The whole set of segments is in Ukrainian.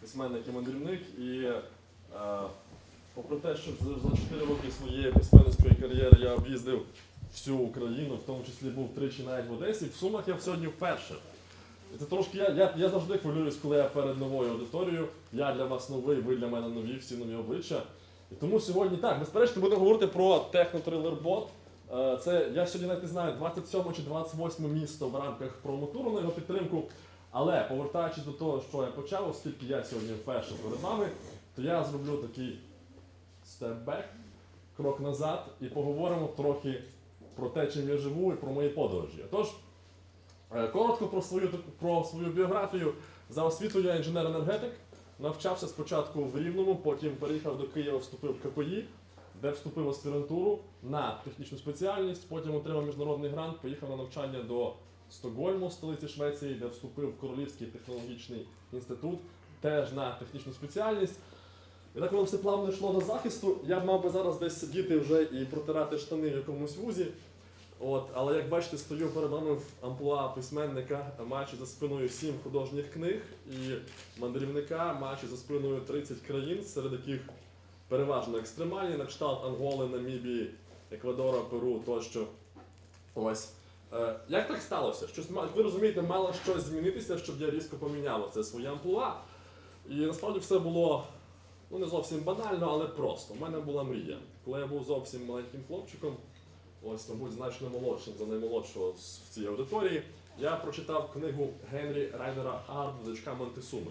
Письменник і мандрівник, і е, попри те, що за- за 4 роки своєї письменницької кар'єри я об'їздив всю Україну, в тому числі був тричі навіть в Одесі, в Сумах я сьогодні вперше. Це трошки я, я, я завжди хвилююсь, коли я перед новою аудиторією. Я для вас новий, ви для мене нові, всі нові обличчя. І тому сьогодні так, безперечно, будемо говорити про технотрилер бот. Е, Це я сьогодні навіть не знаю, 27 чи 28 місто в рамках промотуру на його підтримку. Але повертаючись до того, що я почав, оскільки я сьогодні вперше перед вами, то я зроблю такий степ-бек, крок назад, і поговоримо трохи про те, чим я живу, і про мої подорожі. Тож, е, коротко про свою, про свою біографію. За освітою я інженер-енергетик. Навчався спочатку в Рівному, потім переїхав до Києва, вступив в КПІ, де вступив в аспірантуру на технічну спеціальність, потім отримав міжнародний грант, поїхав на навчання до Стокгольму, столиці Швеції, де вступив в Королівський технологічний інститут, теж на технічну спеціальність. І так воно все плавно йшло до захисту. Я б мав би зараз десь сидіти вже і протирати штани в якомусь вузі. От, але як бачите, стою перед вами в амплуа письменника, маючи за спиною сім художніх книг і мандрівника, маючи за спиною 30 країн, серед яких переважно екстремальні, на кшталт Анголи, Намібії, Еквадора, Перу тощо. Ось. Е, як так сталося? Щось, ви розумієте, мало щось змінитися, щоб я різко поміняв це своє амплуа. І насправді все було ну, не зовсім банально, але просто. У мене була мрія. Коли я був зовсім маленьким хлопчиком, ось, мабуть, значно молодшим за наймолодшого в цій аудиторії, я прочитав книгу Генрі Райнера Хард «Дочка Монтесуми.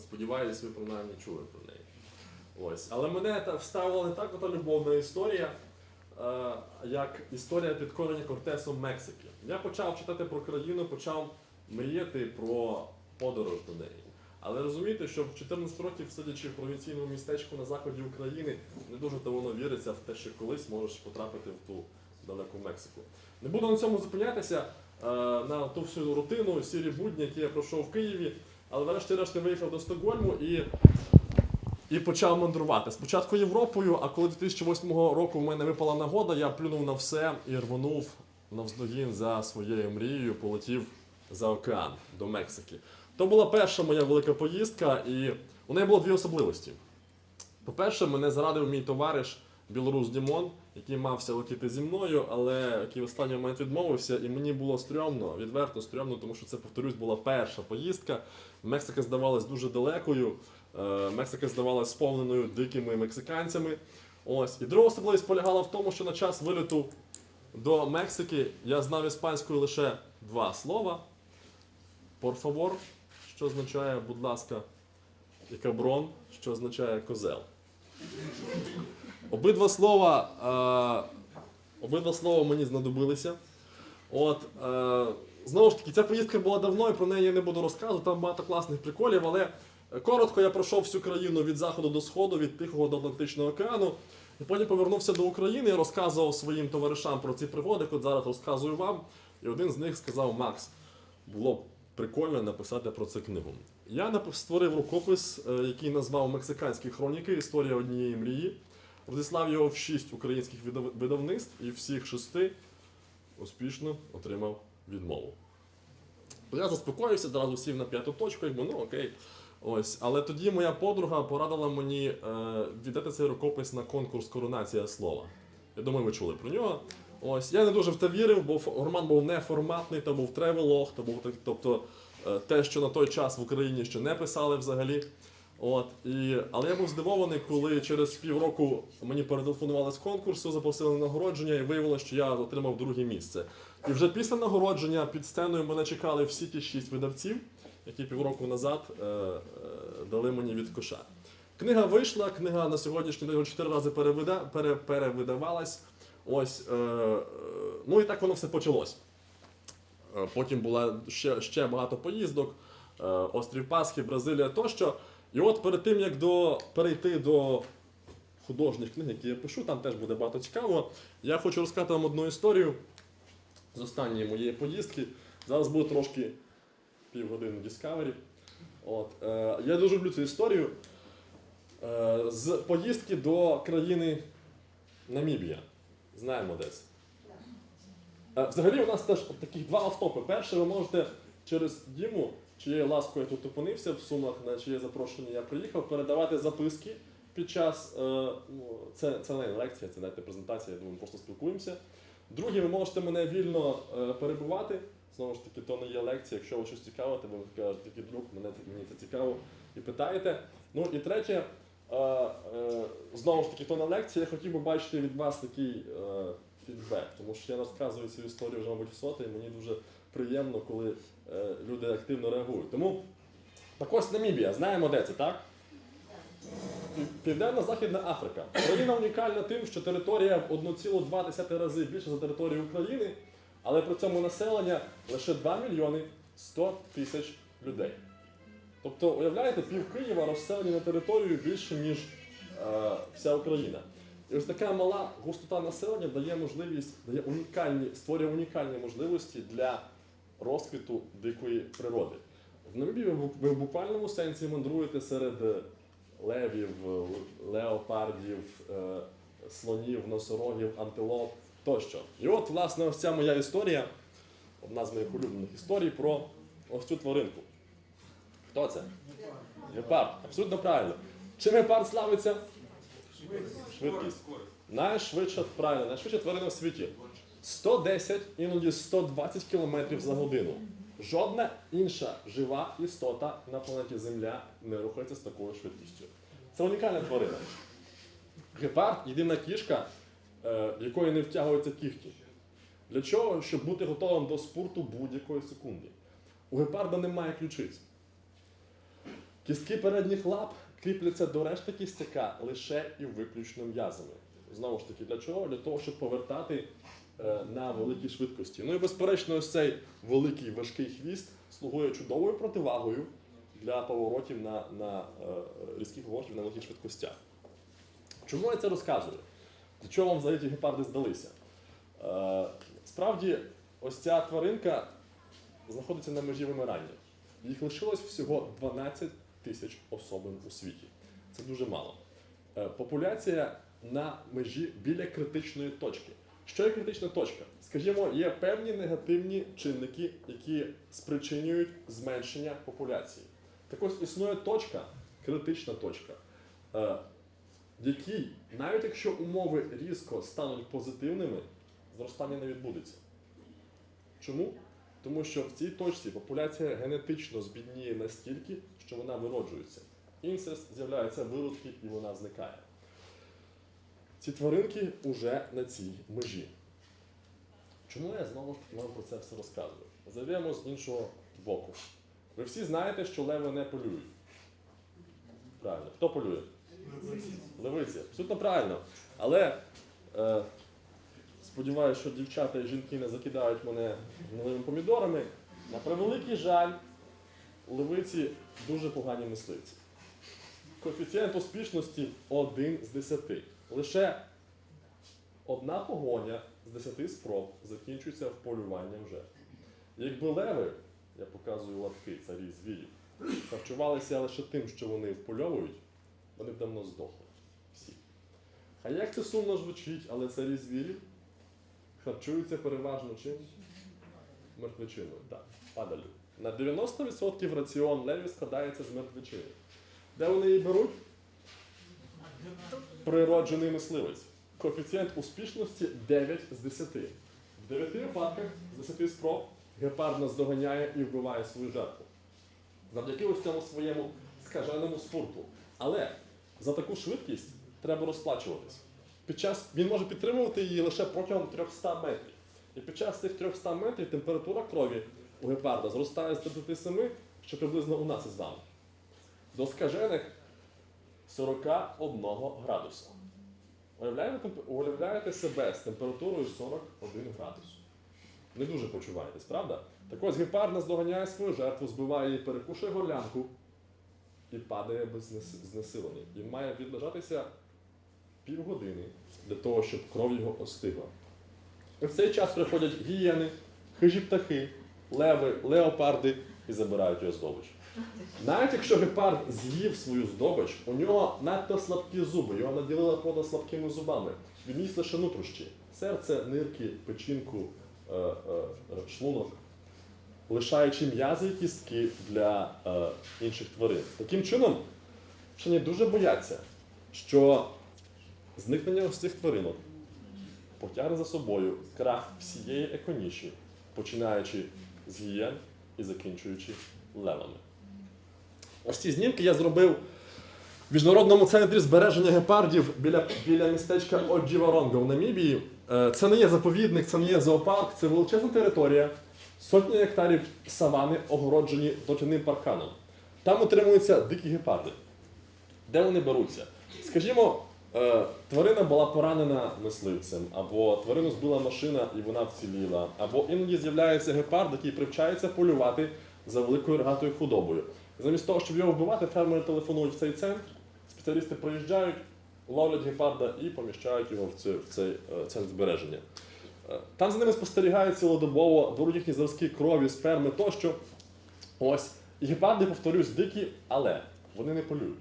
Сподіваюсь, ви принаймні чули про неї. Ось. Але мене вставила не так ота любовна історія, е, як історія підкорення Кортесом Мексики. Я почав читати про країну, почав мріяти про подорож до неї. Але розумієте, що в 14 років, сидячи в провінційному містечку на заході України, не дуже то воно віриться в те, що колись можеш потрапити в ту далеку Мексику. Не буду на цьому зупинятися е, на ту всю рутину, сірі будні, які я пройшов в Києві, але врешті-решт виїхав до Стокгольму і і почав мандрувати. Спочатку Європою, а коли 2008 року в мене випала нагода, я плюнув на все і рвонув навздогін за своєю мрією, полетів за океан до Мексики. То була перша моя велика поїздка, і у неї було дві особливості. По-перше, мене зарадив мій товариш білорус Дімон, який мався летіти зі мною, але який в останній момент відмовився, і мені було стрьомно, відверто стрьомно, тому що це, повторюсь, була перша поїздка. Мексика здавалась дуже далекою. Е, Мексика здавалась сповненою дикими мексиканцями. Ось. І друга особливість полягала в тому, що на час виліту до Мексики я знав іспанською лише два слова: por favor, що означає, будь ласка, і каброн, що означає козел. Обидва слова, е, обидва слова мені знадобилися. От, е, знову ж таки, ця поїздка була давно, і про неї я не буду розказувати, там багато класних приколів, але коротко я пройшов всю країну від заходу до сходу, від Тихого до Атлантичного океану. І потім повернувся до України і розказував своїм товаришам про ці пригоди, от зараз розказую вам. І один з них сказав: Макс, було б прикольно написати про це книгу. Я створив рукопис, е, який назвав Мексиканські хроніки Історія однієї мрії. Розіслав його в шість українських видавництв і всіх шести успішно отримав відмову. Я заспокоївся, зразу сів на п'яту точку, якби ну окей. Ось. Але тоді моя подруга порадила мені е, віддати цей рукопис на конкурс Коронація слова. Я думаю, ви чули про нього. Ось я не дуже в це вірив, бо роман був не форматний, то був тревелог, то був тобто е, те, що на той час в Україні ще не писали взагалі. От, і, але я був здивований, коли через півроку мені перетелефонували з конкурсу, запросили на нагородження, і виявилося, що я отримав друге місце. І вже після нагородження під сценою мене чекали всі ті шість видавців, які півроку назад е, е, дали мені від коша. Книга вийшла, книга на сьогоднішній день чотири рази перевида, пере, перевидавалась. Ось, е, е, ну і так воно все почалось. Е, Потім була ще, ще багато поїздок, е, острів Пасхи, Бразилія тощо. І от перед тим, як до, перейти до художніх книг, які я пишу, там теж буде багато цікавого. Я хочу розказати вам одну історію з останньої моєї поїздки. Зараз буде трошки півгодини Discovery. От, е, я дуже люблю цю історію. Е, з поїздки до країни Намібія. Знаємо де це. Е, Взагалі у нас теж от таких два автопи. Перше, ви можете через Діму, чиєю ласкою я тут опинився в Сумах, на чиє запрошення я приїхав, передавати записки під час. Е, ну, це, це не лекція, це знаєте, презентація, я думаю, ми просто спілкуємося. Друге, ви можете мене вільно е, перебувати. Знову ж таки, то не є лекція. Якщо ви щось цікавите, ви кажете, такий друг, мене мені це цікаво і питаєте. Ну і третє, е, е, знову ж таки, то не лекція, я хотів би бачити від вас такий е, фідбек, тому що я розказую цю історію вже, мабуть, в соте, і мені дуже приємно, коли е, люди активно реагують. Тому так ось Намібія, знаємо, де це, так? Пів- Південно-Західна Африка. Країна унікальна тим, що територія в 1,2 рази більше за територію України, але при цьому населення лише 2 мільйони 100 тисяч людей. Тобто, уявляєте, пів Києва розселені на територію більше, ніж е, вся Україна. І ось така мала густота населення дає можливість, дає унікальні, створює унікальні можливості для розквіту дикої природи. В Намібії ви, в буквальному сенсі мандруєте серед е, левів, леопардів, е, слонів, носорогів, антилоп тощо. І от, власне, ось ця моя історія, одна з моїх улюблених історій про ось цю тваринку. Хто це? Гепард. Абсолютно правильно. Чим гепард славиться? Швидкість. Найшвидша, правильно, найшвидша тварина в світі. 110, іноді 120 км за годину. Жодна інша жива істота на планеті Земля не рухається з такою швидкістю. Це унікальна тварина. Гепард єдина кішка, в якої не втягуються кіхті. Для чого? Щоб бути готовим до спорту будь-якої секунди. У гепарда немає ключиць. Кістки передніх лап кріпляться до решти кістяка лише і виключно м'язами. Знову ж таки, для чого? Для того, щоб повертати е, на великій швидкості. Ну і безперечно, ось цей великий важкий хвіст слугує чудовою противагою для поворотів на, на е, різких поворотів на великих швидкостях. Чому я це розказую? Для чого вам взагалі ті гепарди здалися? Е, справді, ось ця тваринка знаходиться на межі вимирання. Їх лишилось всього 12 тисяч особин у світі. Це дуже мало. Е, Популяція на межі біля критичної точки. Що є критична точка? Скажімо, є певні негативні чинники, які спричинюють зменшення популяції. Так ось існує точка, критична точка, в якій, навіть якщо умови різко стануть позитивними, зростання не відбудеться. Чому? Тому що в цій точці популяція генетично збідніє настільки, що вона вироджується. Інцест з'являється виродки і вона зникає. Ці тваринки вже на цій межі. Чому я знову ж таки вам про це все розказую? Зайдемо з іншого боку. Ви всі знаєте, що леви не полюють. Правильно. Хто полює? Левиці. Абсолютно правильно. Але е, сподіваюся, що дівчата і жінки не закидають мене гнилими помідорами. На превеликий жаль, левиці дуже погані мисливці. Коефіцієнт успішності 1 з 10. Лише одна погоня з 10 спроб закінчується полюванням вже. Якби леви, я показую лапки царі звірів, харчувалися лише тим, що вони впольовують, вони б давно здохли. Всі. А як це сумно звучить, але царі звірів харчуються переважно чим? Мертвечиною, так, падалю. На 90% раціон леві складається з мертвечини. Де вони її беруть? Природжений мисливець. Коефіцієнт успішності 9 з 10. В 9 випадках з 10 спроб гепард наздоганяє і вбиває свою жертву. Завдяки ось цьому своєму скаженому спорту. Але за таку швидкість треба розплачуватись. Під час, він може підтримувати її лише протягом 300 метрів. І під час цих 300 метрів температура крові у гепарда зростає з 37, що приблизно у нас із вами. До скажених 41 градуса. Уявляєте, уявляєте себе з температурою 41 градус. Не дуже почуваєтесь, правда? Так ось гепард наздоганяє свою жертву, збиває її, перекушує горлянку і падає без знес- знесилення. Він має відлежатися півгодини для того, щоб кров його остигла. І в цей час приходять гієни, хижі птахи, леви, леопарди і забирають його здобич. Навіть якщо гепард з'їв свою здобич, у нього надто слабкі зуби, його наділила пода слабкими зубами. Він їсть лише нутрощі. Серце, нирки, печінку, е, е, шлунок, лишаючи м'язи і кістки для е, інших тварин. Таким чином, вчені дуже бояться, що зникнення ось цих тваринок потягне за собою крах всієї еконіші, починаючи з гієн і закінчуючи левами. Ось ці знімки я зробив в Міжнародному центрі збереження гепардів біля, біля містечка Оджіваронго в Намібії. Е, Це не є заповідник, це не є зоопарк, це величезна територія, сотні гектарів савани, огороджені дротяним парканом. Там утримуються дикі гепарди. Де вони беруться? Скажімо, е, тварина була поранена мисливцем, або тварину збила машина і вона вціліла, або іноді з'являється гепард, який привчається полювати за великою рогатою худобою. Замість того, щоб його вбивати, фермери телефонують в цей центр, спеціалісти приїжджають, ловлять гепарда і поміщають його в цей, в цей е, центр збереження. Там за ними спостерігають цілодобово, беруть зразки крові, сперми тощо. Ось. Гепарди, повторюсь, дикі, але вони не полюють.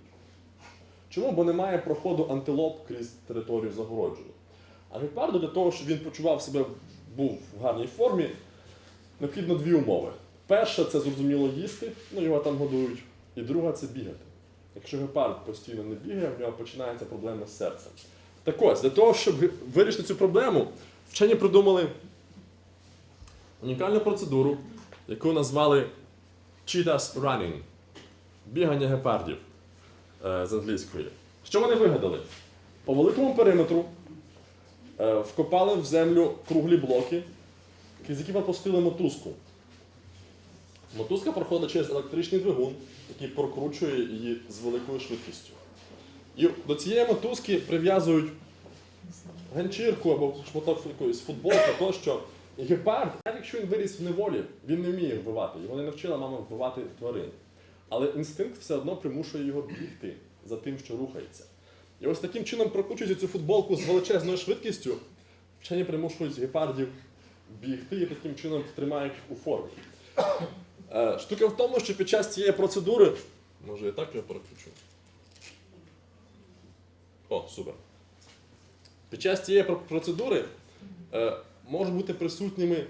Чому? Бо немає проходу антилоп крізь територію загороджену. А гепарду для того, щоб він почував себе, був в гарній формі, необхідно дві умови. Перша це зрозуміло їсти, ну його там годують. І друга це бігати. Якщо гепард постійно не бігає, в нього починаються проблеми з серцем. Так ось, для того, щоб вирішити цю проблему, вчені придумали унікальну процедуру, яку назвали Cheetah's Running бігання гепардів е, з англійської. Що вони вигадали? По великому периметру е, вкопали в землю круглі блоки, з яких пропустили мотузку. Мотузка проходить через електричний двигун, який прокручує її з великою швидкістю. І до цієї мотузки прив'язують ганчірку або шматок якоїсь футболки тощо. І гепард, навіть якщо він виріс в неволі, він не вміє вбивати. Його не навчила мама вбивати тварин. Але інстинкт все одно примушує його бігти за тим, що рухається. І ось таким чином, прокручуючи цю футболку з величезною швидкістю, вчені примушують гепардів бігти і таким чином тримають їх у формі. Е, Штука в тому, що під час цієї процедури. Може, я так його переключу? О, супер. Під час цієї процедури е, можуть бути присутніми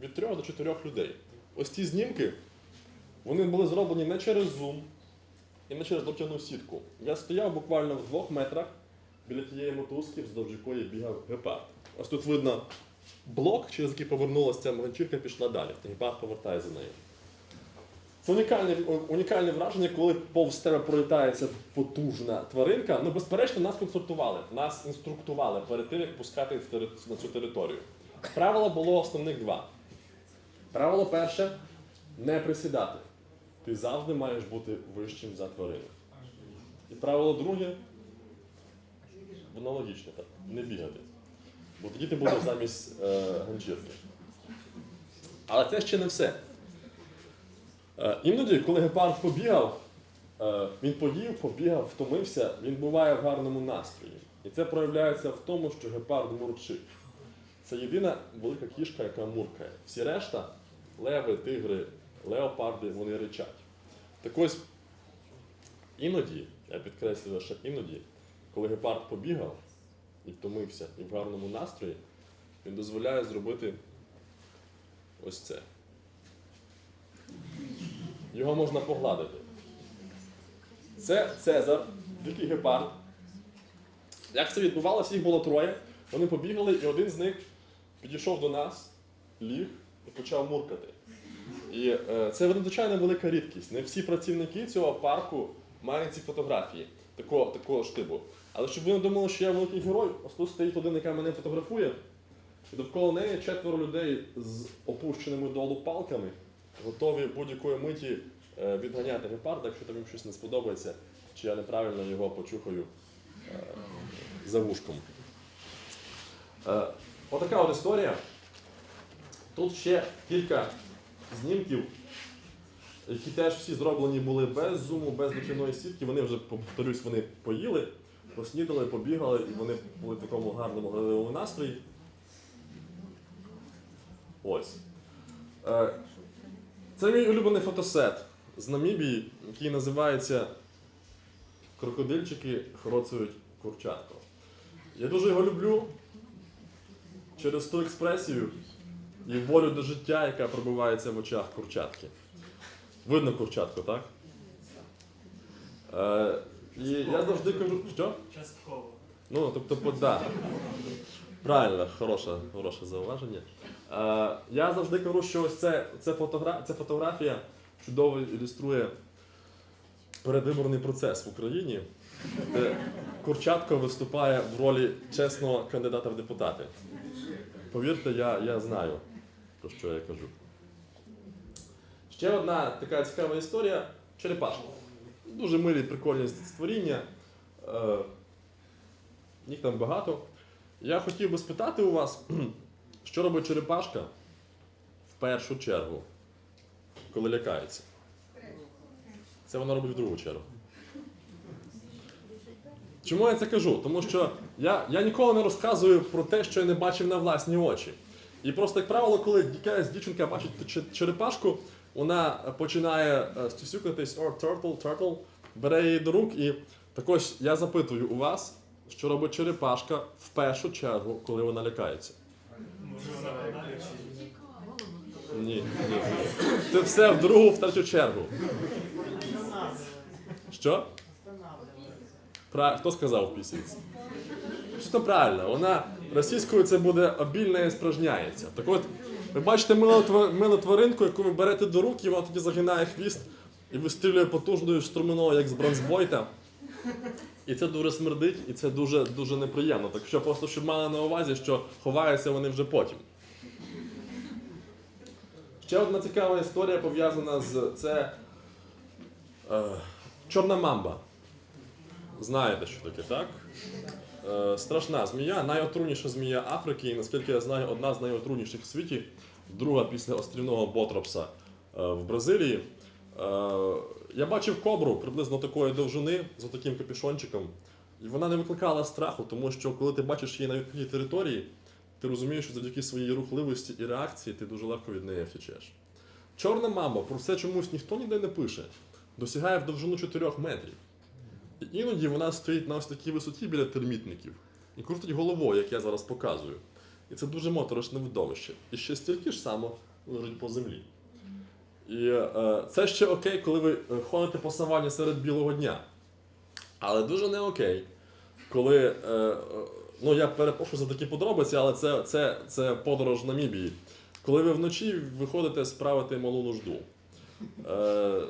від 3 до 4 людей. Ось ці знімки вони були зроблені не через Zoom і не через дротяну сітку. Я стояв буквально в двох метрах біля тієї мотузки, вздовж якої бігав гепард. Ось тут видно блок, через який повернулася ця ганчірка, пішла далі. Гепард повертає за нею. Це унікальне, унікальне враження, коли повз тебе пролітається потужна тваринка. Ну, безперечно, нас консультували, нас інструктували перед тим, як пускати на цю територію. Правила було основних два. Правило перше не присідати. Ти завжди маєш бути вищим за тварину. І правило друге воно логічне так, не бігати. Бо тоді ти будеш замість е, ганчірки. Але це ще не все. Е, Іноді, коли гепард побігав, е, він поїв, побігав, втомився, він буває в гарному настрої. І це проявляється в тому, що гепард мурчить. Це єдина велика кішка, яка муркає. Всі решта леви, тигри, леопарди, вони ричать. Так ось іноді, я підкреслюю, що іноді, коли гепард побігав і втомився, і в гарному настрої, він дозволяє зробити ось це. Його можна погладити. Це Цезар, дикий гепард. Як це відбувалося, їх було троє. Вони побігали, і один з них підійшов до нас, ліг і почав муркати. І е, це надзвичайно велика рідкість. Не всі працівники цього парку мають ці фотографії такого, такого штибу. Але щоб ви не думали, що я великий герой, ось тут стоїть один, яка мене фотографує. І довкола неї четверо людей з опущеними долу палками, готові будь-якої миті е, відганяти гепарда, якщо там їм щось не сподобається, чи я неправильно його почухаю е, за вушком. Е, Отака от історія. Тут ще кілька знімків, які теж всі зроблені були без зуму, без дочинної сітки. Вони вже, повторюсь, вони поїли, поснідали, побігали, і вони були в такому гарному граливому настрої. Ось. Це мій улюблений фотосет з Намібії, який називається Крокодильчики хроцують курчатко. Я дуже його люблю через ту експресію, і волю до життя, яка пробивається в очах курчатки. Видно курчатку, так? Е, і я завжди кажу, що? Частково. Ну, тобто, да. Правильно, хороше, хороше зауваження. Е, я завжди кажу, що ось це, це, фотогра... ця фотографія чудово ілюструє передвиборний процес в Україні, де Курчатко виступає в ролі чесного кандидата в депутати. Повірте, я, я знаю, про що я кажу. Ще одна така цікава історія черепашка. Дуже милі, прикольні створіння. Е, їх там багато. Я хотів би спитати у вас, що робить черепашка в першу чергу, коли лякається. Це вона робить в другу чергу. Чому я це кажу? Тому що я, я ніколи не розказую про те, що я не бачив на власні очі. І просто, як правило, коли якась дівчинка бачить черепашку, вона починає е, стюсюкатись, о, turtle, turtle, бере її до рук і так ось я запитую у вас, що робить черепашка в першу чергу, коли вона лякається. Може вона подалі чи Ні, ні. Це все в другу, в третю чергу. Що? Пра... Хто сказав пісіць? Абсолютно правильно. Вона російською це буде обільне і спражняється. Так от, ви бачите милу, тваринку, яку ви берете до рук, і вона тоді загинає хвіст і вистрілює потужною струменою, як з бронзбойта. І це дуже смердить, і це дуже, дуже неприємно. Так що просто щоб мали на увазі, що ховаються вони вже потім. Ще одна цікава історія пов'язана з це е, чорна мамба. Знаєте, що таке, так? Е, страшна змія, найотруйніша змія Африки, і наскільки я знаю, одна з найотруйніших в світі, друга після острівного Ботропса е, в Бразилії. Е, я бачив кобру приблизно такої довжини з таким капюшончиком. І вона не викликала страху, тому що коли ти бачиш її на відкритій території, ти розумієш, що завдяки своїй рухливості і реакції ти дуже легко від неї втечеш. Чорна мама, про це чомусь ніхто ніде не пише, досягає в довжину 4 метрів. І іноді вона стоїть на ось такій висоті біля термітників і крутить головою, як я зараз показую. І це дуже моторошне видовище. І ще стільки ж само лежить по землі. І е, це ще окей, коли ви е, ходите по савані серед білого дня. Але дуже не окей, коли. Е, е, ну я перепрошую за такі подробиці, але це, це, це подорож в Намібії. Коли ви вночі виходите справити малу нужду. Е,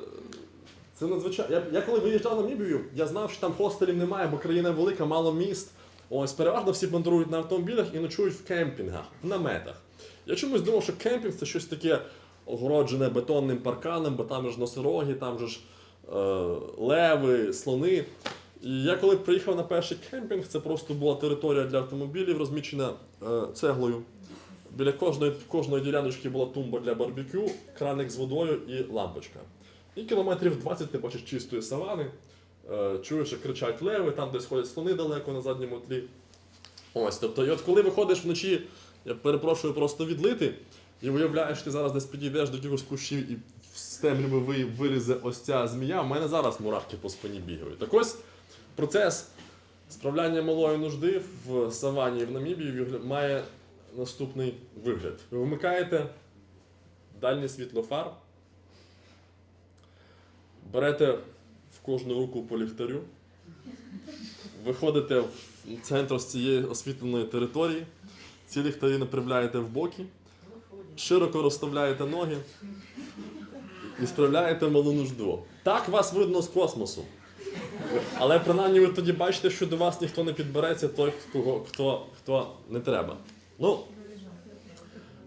це надзвичайно. Я, я коли виїжджав на Намібію, я знав, що там хостелів немає, бо країна велика, мало міст. Ось переважно всі мандрують на автомобілях і ночують в кемпінгах, в наметах. Я чомусь думав, що кемпінг це щось таке огороджене бетонним парканом, бо там ж носороги, там же ж е, леви, слони. І я коли приїхав на перший кемпінг, це просто була територія для автомобілів, розмічена е, цеглою. Біля кожної, кожної діляночки була тумба для барбекю, краник з водою і лампочка. І кілометрів 20 ти бачиш чистої савани, е, чуєш, як кричать леви, там десь ходять слони далеко на задньому тлі. Ось, тобто, і от коли виходиш вночі, я перепрошую просто відлити, і виявляєш, ти зараз десь підійдеш до якихось кущів і з темряви ви- вилізе ось ця змія, в мене зараз мурашки по спині бігають. Так ось процес справляння малої нужди в савані в Намібії має наступний вигляд. Ви вимикаєте дальнє світло фар, берете в кожну руку по ліхтарю, виходите в центр з цієї освітленої території, ці ліхтарі направляєте в боки, широко розставляєте ноги і справляєте малу нужду. Так вас видно з космосу. Але принаймні ви тоді бачите, що до вас ніхто не підбереться, той, кого, хто, хто не треба. Ну,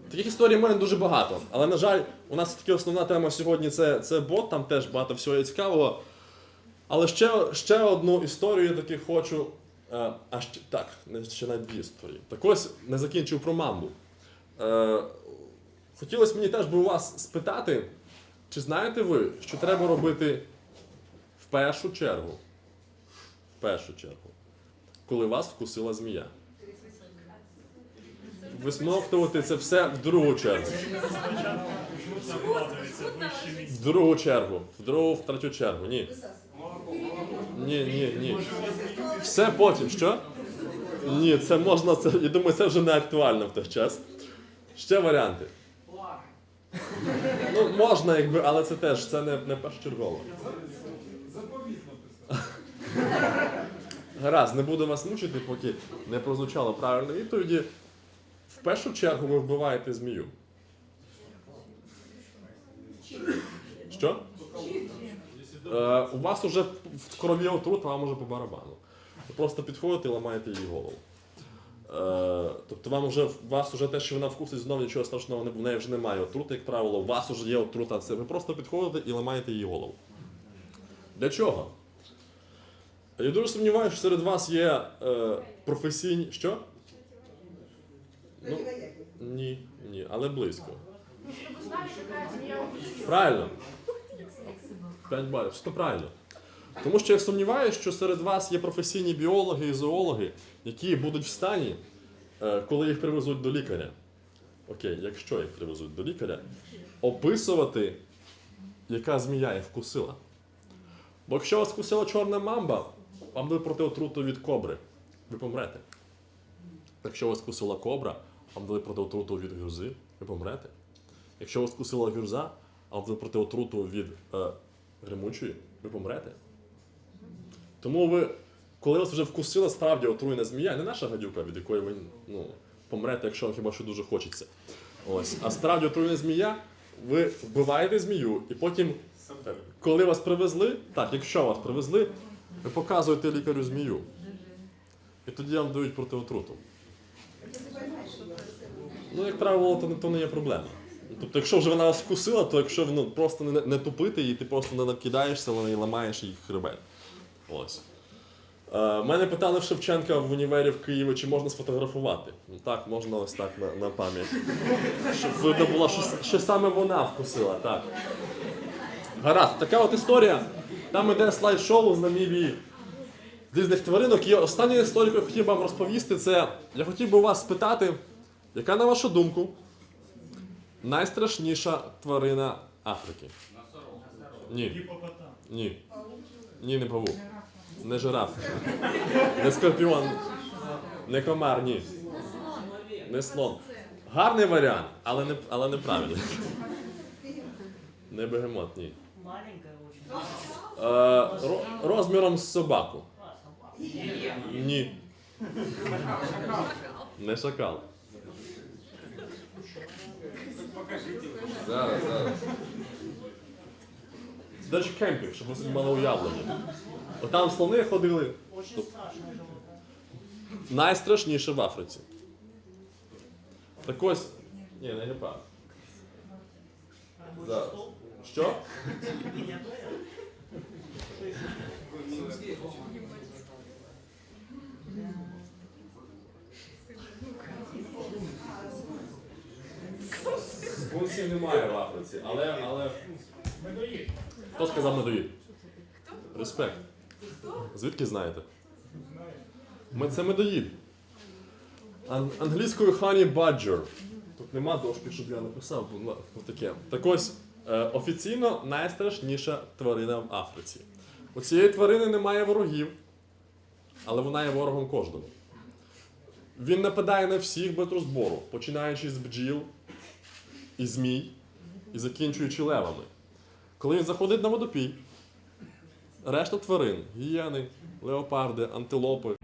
таких історій в мене дуже багато. Але, на жаль, у нас таки основна тема сьогодні це, це бот, там теж багато всього є цікавого. Але ще, ще одну історію я таки хочу. Е, а ще, так, ще навіть дві історії. Так ось не закінчив про мамбу. Е, хотілося мені теж би у вас спитати, чи знаєте ви, що треба робити в першу чергу? В першу чергу, коли вас вкусила змія. Висмоктувати це все в другу чергу. В другу чергу. В другу, в третю чергу. Ні. Ні, ні, ні. Все потім, що? Ні, це можна, це, я думаю, це вже не актуально в той час. Ще варіанти. Ну, можна, якби, але це теж це не, не першочергово. Заповітно писав. Гаразд, не буду вас мучити, поки не прозвучало правильної відповіді. В першу чергу ви вбиваєте змію. Що? Е, у вас уже в крові отрута, вам уже по барабану. Ви просто підходите і ламаєте її голову. Е, тобто вам уже, у вас вже те, що вона вкусить, знову нічого страшного не в неї вже немає отрути, як правило, у вас вже є отрута. Це ви просто підходите і ламаєте її голову. Для чого? Я дуже сумніваюся, що серед вас є е, професійні. Що? Ну, ні, ні, але близько. Укусила. Правильно? 5 балів. Що правильно? Тому що я сумніваюся, що серед вас є професійні біологи і зоологи, які будуть в стані, е, коли їх привезуть до лікаря. Окей, якщо їх привезуть до лікаря, описувати, яка змія їх вкусила. Бо якщо вас вкусила чорна мамба, вам буде проти отруту від кобри. Ви помрете. Якщо вас вкусила кобра, вам дали проти отруту від гюрзи, ви помрете. Якщо вас вкусила гюрза, а вам дали проти отруту від е, гримучої, ви помрете. Тому ви, коли вас вже вкусила справді отруєна змія, не наша гадюка, від якої ви ну, помрете, якщо вам хіба що дуже хочеться. Ось. А справді отруєна змія, ви вбиваєте змію, і потім, коли вас привезли, так, якщо вас привезли, ви показуєте лікарю змію. І тоді вам дають проти отруту. Ну, як правило, то, то не є проблема. Тобто, якщо вже вона вас вкусила, то якщо ну, просто не, не тупити її, ти просто не накидаєшся на неї, ламаєш її хребет. Ось. Е, мене питали в Шевченка в універі в Києві, чи можна сфотографувати. Ну так, можна ось так на, на пам'ять. Щоб видно було, що, що саме вона вкусила, так. Гаразд, така от історія. Там іде слайд-шоу з Намібії різних тваринок. І остання історія, яку я хотів вам розповісти, це я хотів би у вас спитати, яка, на вашу думку, найстрашніша тварина Африки? Ні. Ні. Ні, не павук. Не жираф. Не скорпіон. Не комар, ні. Не слон. Гарний варіант, але не, але неправильний. Не бегемот, ні. Маленькая очень. Е, розміром з собаку. Ні. Не шакал. Зараз, зараз. До кемпінг, щоб ви собі мали уявлення. Отам слони ходили. Животное. Найстрашніше в Африці. Так ось. Ні, не. Рабочий Зараз. Що? Тоже. Немає в Африці, але. але... Медоїд. Хто сказав медоїд? Респект. Звідки знаєте? Знаю. Ми це медоїд. Ан- англійською honey badger. Тут нема дошки, щоб я написав, бо ну, ну, таке. Так ось, е, офіційно найстрашніша тварина в Африці. У цієї тварини немає ворогів, але вона є ворогом кожному. Він нападає на всіх без розбору, починаючи з бджіл і змій і закінчуючи левами. Коли він заходить на водопій, решта тварин, гієни, леопарди, антилопи,